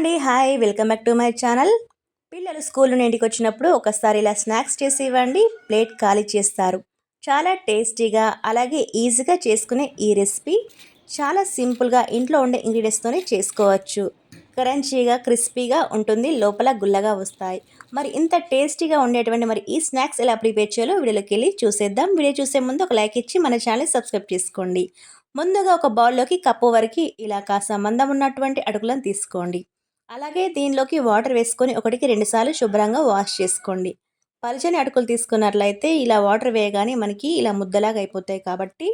అండి. Hi welcome back to my channel. పిల్లలు school నుండి ఇంటికి వచ్చినప్పుడు ఒకసారి ఇలా స్నాక్స్ చేసి ఇవ్వండి. ప్లేట్ ఖాళీ చేస్తారు. చాలా టేస్టీగా అలాగే ఈజీగా చేసుకునే ఈ రెసిపీ చాలా సింపుల్గా ఇంట్లో ఉండే ఇంగ్రీడియంట్స్తోనే చేసుకోవచ్చు. క్రంచీగా క్రిస్పీగా ఉంటుంది. లోపల గుల్లగా వస్తాయి. మరి ఇంత టేస్టీగా ఉండేటువంటి మరి ఈ స్నాక్స్ ఎలా ప్రిపేర్ చేయాలో వీడియోలోకి వెళ్ళి చూసేద్దాం. వీడియో చూసే ముందు ఒక లైక్ ఇచ్చి మన ఛానల్ సబ్స్క్రైబ్ చేసుకోండి. ముందుగా ఒక బౌల్లోకి కప్పు వరకు ఇలా కాస్త మందం ఉన్నటువంటి అడుగులను తీసుకోండి. అలాగే దీనిలోకి వాటర్ వేసుకొని ఒకటికి రెండుసార్లు శుభ్రంగా వాష్ చేసుకోండి. పలుచని అటుకులు తీసుకున్నట్లయితే ఇలా వాటర్ వేయగానే మనకి ఇలా ముద్దలాగా అయిపోతాయి కాబట్టి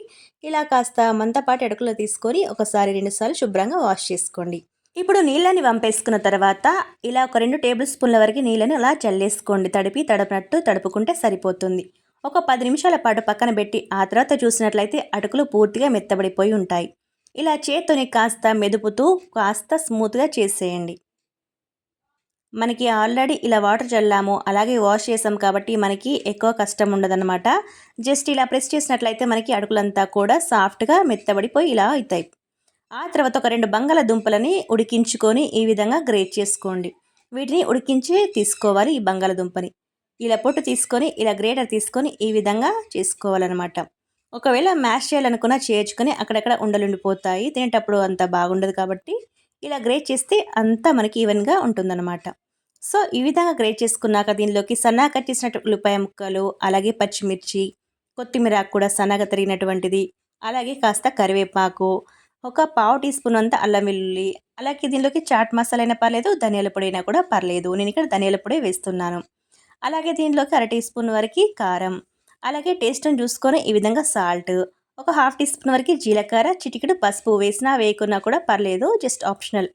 ఇలా కాస్త మంతపాటి అటుకులు తీసుకొని ఒకసారి రెండుసార్లు శుభ్రంగా వాష్ చేసుకోండి. ఇప్పుడు నీళ్ళని వంపేసుకున్న తర్వాత ఇలా ఒక రెండు టేబుల్ స్పూన్ల వరకు నీళ్ళని అలా చల్లేసుకోండి. తడిపి తడపనట్టు తడుపుకుంటే సరిపోతుంది. ఒక పది నిమిషాల పాటు పక్కన పెట్టి ఆ తర్వాత చూసినట్లయితే అటుకులు పూర్తిగా మెత్తబడిపోయి ఉంటాయి. ఇలా చేత్తోని కాస్త మెదుపుతూ కాస్త స్మూత్గా చేసేయండి. మనకి ఆల్రెడీ ఇలా వాటర్ చల్లాము అలాగే వాష్ చేసాం కాబట్టి మనకి ఎక్కువ కష్టం ఉండదన్నమాట. జస్ట్ ఇలా ప్రెస్ చేసినట్లయితే మనకి అడుగులంతా కూడా సాఫ్ట్గా మెత్తబడిపోయి ఇలా అవుతాయి. ఆ తర్వాత ఒక రెండు బంగాళదుంపలని ఉడికించుకొని ఈ విధంగా గ్రేట్ చేసుకోండి. వీటిని ఉడికించి తీసుకోవాలి ఈ బంగాళదుంపని. ఇలా పొట్టు తీసుకొని ఇలా గ్రేటర్ తీసుకొని ఈ విధంగా చేసుకోవాలన్నమాట. ఒకవేళ మ్యాష్ చేయాలనుకున్నా చేర్చుకొని అక్కడక్కడ ఉండలుండిపోతాయి. తినేటప్పుడు అంత బాగుండదు కాబట్టి ఇలా గ్రేట్ చేస్తే అంతా మనకి ఈవెన్గా ఉంటుందన్నమాట. సో ఈ విధంగా గ్రేట్ చేసుకున్నాక దీనిలోకి సన్నగా కట్ చేసినట్టు ఉల్లిపాయ ముక్కలు అలాగే పచ్చిమిర్చి కొత్తిమీర కూడా సన్నగా తరిగినటువంటిది అలాగే కాస్త కరివేపాకు ఒక పావు టీ స్పూన్ అంత అల్లం వెల్లుల్లి అలాగే దీనిలోకి చాట్ మసాలా అయినా పర్లేదు ధనియాల పొడి అయినా కూడా పర్లేదు. నేను ఇక్కడ ధనియాల పొడి వేస్తున్నాను. అలాగే దీనిలోకి అర టీ స్పూన్ వరకు కారం అలాగే టేస్ట్ని చూసుకొని ఈ విధంగా సాల్ట్ ఒక హాఫ్ టీ స్పూన్ వరకు జీలకర్ర చిటికెడు పసుపు వేసినా వేయకున్నా కూడా పర్లేదు జస్ట్ ఆప్షనల్.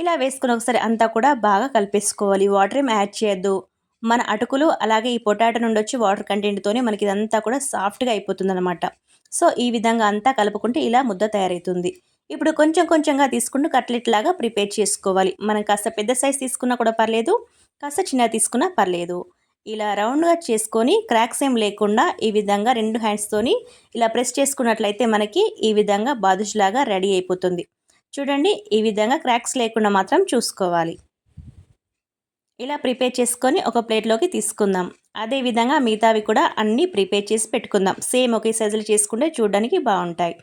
ఇలా వేసుకుని ఒకసారి అంతా కూడా బాగా కలిపేసుకోవాలి. వాటర్ ఏం యాడ్ చేయొద్దు. మన అటుకులు అలాగే ఈ పొటాటో నుండి వచ్చి వాటర్ కంటెంట్తోనే మనకి ఇదంతా కూడా సాఫ్ట్గా అయిపోతుంది అనమాట సో ఈ విధంగా అంతా కలుపుకుంటే ఇలా ముద్ద తయారవుతుంది ఇప్పుడు కొంచెం కొంచెంగా తీసుకుంటూ కట్లెట్ లాగా ప్రిపేర్ చేసుకోవాలి. మనం కాస్త పెద్ద సైజ్ తీసుకున్నా కూడా పర్లేదు కాస్త చిన్న తీసుకున్నా పర్లేదు. ఇలా రౌండ్గా చేసుకొని క్రాక్స్ ఏం లేకుండా ఈ విధంగా రెండు హ్యాండ్స్తోని ఇలా ప్రెస్ చేసుకున్నట్లయితే మనకి ఈ విధంగా బాదుషులాగా రెడీ అయిపోతుంది. చూడండి ఈ విధంగా క్రాక్స్ లేకుండా మాత్రం చూసుకోవాలి. ఇలా ప్రిపేర్ చేసుకొని ఒక ప్లేట్లోకి తీసుకుందాం. అదేవిధంగా మిగతావి కూడా అన్నీ ప్రిపేర్ చేసి పెట్టుకుందాం. సేమ్ ఒకే సైజులు చేసుకుంటే చూడడానికి బాగుంటాయి.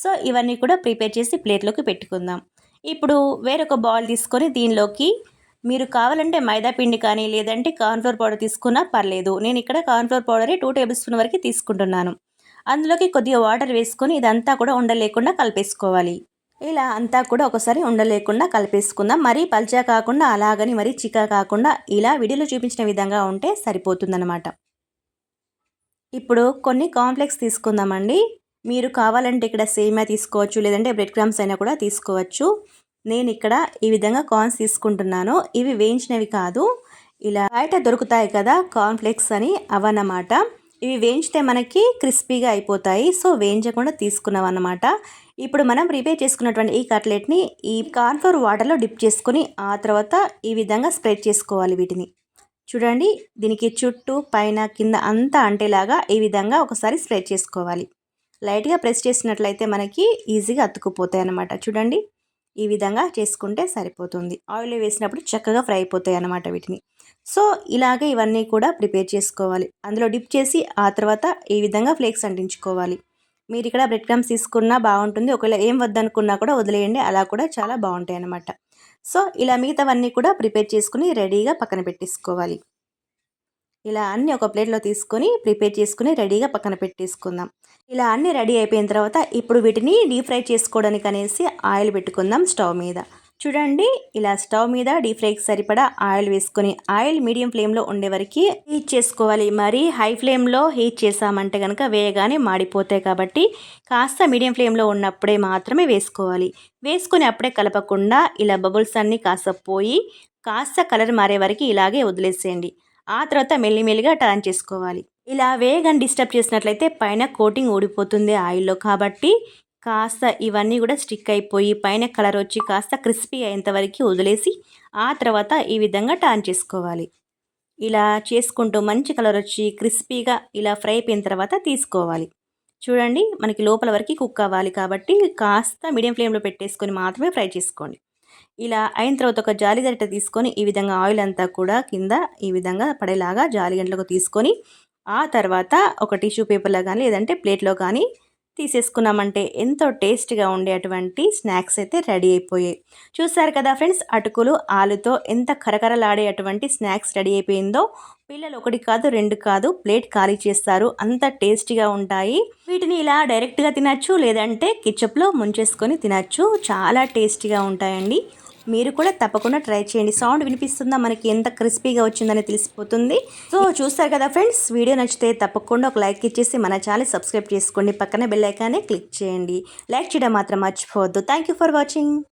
సో ఇవన్నీ కూడా ప్రిపేర్ చేసి ప్లేట్లోకి పెట్టుకుందాం. ఇప్పుడు వేరొక బౌల్ తీసుకొని దీనిలోకి మీరు కావాలంటే మైదా పిండి కానీ లేదంటే కార్న్ఫ్లోర్ పౌడర్ తీసుకున్నా పర్లేదు. నేను ఇక్కడ కార్న్ఫ్లోర్ పౌడరే టూ టేబుల్ స్పూన్ వరకు తీసుకుంటున్నాను. అందులోకి కొద్దిగా వాటర్ వేసుకొని ఇదంతా కూడా ఉండలేకుండా కలిపేసుకోవాలి. ఇలా అంతా కూడా ఒకసారి ఉండలేకుండా కలిపేసుకుందాం. మరీ పల్చా కాకుండా అలాగని మరీ చికా కాకుండా ఇలా విడిలో చూపించిన విధంగా ఉంటే సరిపోతుందన్నమాట. ఇప్పుడు కొన్ని కాంప్లెక్స్ తీసుకుందామండి. మీరు కావాలంటే ఇక్కడ సేమియా తీసుకోవచ్చు లేదంటే బ్రెడ్ క్రమ్స్ అయినా కూడా తీసుకోవచ్చు. నేను ఇక్కడ ఈ విధంగా కార్న్స్ తీసుకుంటున్నాను. ఇవి వేయించినవి కాదు. ఇలా బయట దొరుకుతాయి కదా కార్న్ఫ్లేక్స్ అని అవన్నమాట. ఇవి వేయించితే మనకి క్రిస్పీగా అయిపోతాయి. సో వేయించకుండా తీసుకున్నాం అన్నమాట ఇప్పుడు మనం ప్రిపేర్ చేసుకున్నటువంటి ఈ కట్లెట్ని ఈ కార్న్ఫ్లోర్ వాటర్లో డిప్ చేసుకుని ఆ తర్వాత ఈ విధంగా స్ప్రెడ్ చేసుకోవాలి వీటిని. చూడండి దీనికి చుట్టూ పైన కింద అంతా అంటేలాగా ఈ విధంగా ఒకసారి స్ప్రెడ్ చేసుకోవాలి. లైట్గా ప్రెస్ చేసినట్లయితే మనకి ఈజీగా అతుక్కుపోతాయి అన్నమాట చూడండి. ఈ విధంగా చేసుకుంటే సరిపోతుంది. ఆయిల్ వేసినప్పుడు చక్కగా ఫ్రై అయిపోతాయి అన్నమాట వీటిని. సో ఇలాగే ఇవన్నీ కూడా ప్రిపేర్ చేసుకోవాలి. అందులో డిప్ చేసి ఆ తర్వాత ఈ విధంగా ఫ్లేక్స్ అంటించుకోవాలి. మీరు ఇక్కడ బ్రెడ్ క్రమ్స్ తీసుకున్నా బాగుంటుంది. ఒకవేళ ఏం వద్దనుకున్నా కూడా వదిలేయండి. అలా కూడా చాలా బాగుంటాయి అన్నమాట. సో ఇలా మిగతావన్నీ కూడా ప్రిపేర్ చేసుకుని రెడీగా పక్కన పెట్టేసుకోవాలి. ఇలా అన్నీ ఒక ప్లేట్లో తీసుకొని ప్రిపేర్ చేసుకుని రెడీగా పక్కన పెట్టేసుకుందాం. ఇలా అన్నీ రెడీ అయిపోయిన తర్వాత ఇప్పుడు వీటిని డీప్ ఫ్రై చేసుకోవడానికి అనేసి ఆయిల్ పెట్టుకుందాం స్టవ్ మీద. చూడండి ఇలా స్టవ్ మీద డీప్ ఫ్రైకి సరిపడా ఆయిల్ వేసుకొని ఆయిల్ మీడియం ఫ్లేమ్లో ఉండే వరకు హీట్ చేసుకోవాలి. మరి హై ఫ్లేమ్లో హీట్ చేసామంటే కనుక వేయగానే మాడిపోతాయి కాబట్టి కాస్త మీడియం ఫ్లేమ్లో ఉన్నప్పుడే మాత్రమే వేసుకోవాలి. వేసుకొని అప్పుడే కలపకుండా ఇలా బబుల్స్ అన్నీ కాస్త పోయి కాస్త కలర్ మారే వరకు ఇలాగే వదిలేసేయండి. ఆ తర్వాత మెల్లిమెల్లిగా టర్న్ చేసుకోవాలి. ఇలా వేగం డిస్టర్బ్ చేసినట్లయితే పైన కోటింగ్ ఊడిపోతుంది ఆయిల్లో కాబట్టి కాస్త ఇవన్నీ కూడా స్టిక్ అయిపోయి పైన కలర్ వచ్చి కాస్త క్రిస్పీ అయ్యేంతవరకు వదిలేసి ఆ తర్వాత ఈ విధంగా టర్న్ చేసుకోవాలి. ఇలా చేసుకుంటూ మంచి కలర్ వచ్చి క్రిస్పీగా ఇలా ఫ్రై అయిపోయిన తర్వాత తీసుకోవాలి. చూడండి మనకి లోపల వరకు కుక్ అవ్వాలి కాబట్టి కాస్త మీడియం ఫ్లేమ్లో పెట్టేసుకొని మాత్రమే ఫ్రై చేసుకోండి. ఇలా అయిన తర్వాత ఒక జాలి గరిట తీసుకొని ఈ విధంగా ఆయిల్ అంతా కూడా కింద ఈ విధంగా పడేలాగా జాలి గంటలకు తీసుకొని ఆ తర్వాత ఒక టిష్యూ పేపర్లో కానీ లేదంటే ప్లేట్లో కానీ తీసేసుకున్నామంటే ఎంతో టేస్ట్గా ఉండే అటువంటి స్నాక్స్ అయితే రెడీ అయిపోయాయి. చూసారు కదా ఫ్రెండ్స్ అటుకులు ఆలుతో ఎంత కరకరలాడే అటువంటి స్నాక్స్ రెడీ అయిపోయిందో. పిల్లలు ఒకటి కాదు రెండు కాదు ప్లేట్ ఖాళీ చేస్తారు. అంత టేస్టీగా ఉంటాయి. వీటిని ఇలా డైరెక్ట్గా తినచ్చు లేదంటే కిచప్లో ముంచేసుకొని తినచ్చు. చాలా టేస్టీగా ఉంటాయండి. మీరు కూడా తప్పకుండా ట్రై చేయండి. సౌండ్ వినిపిస్తుందా? మనకి ఎంత క్రిస్పీగా వచ్చిందని తెలిసిపోతుంది. సో చూస్తారు కదా ఫ్రెండ్స్ వీడియో నచ్చితే తప్పకుండా ఒక లైక్ ఇచ్చేసి మన ఛానల్ సబ్స్క్రైబ్ చేసుకోండి. పక్కన బెల్ ఐకానే క్లిక్ చేయండి. లైక్ చేయడం మాత్రం మర్చిపోవద్దు. Thank you for watching.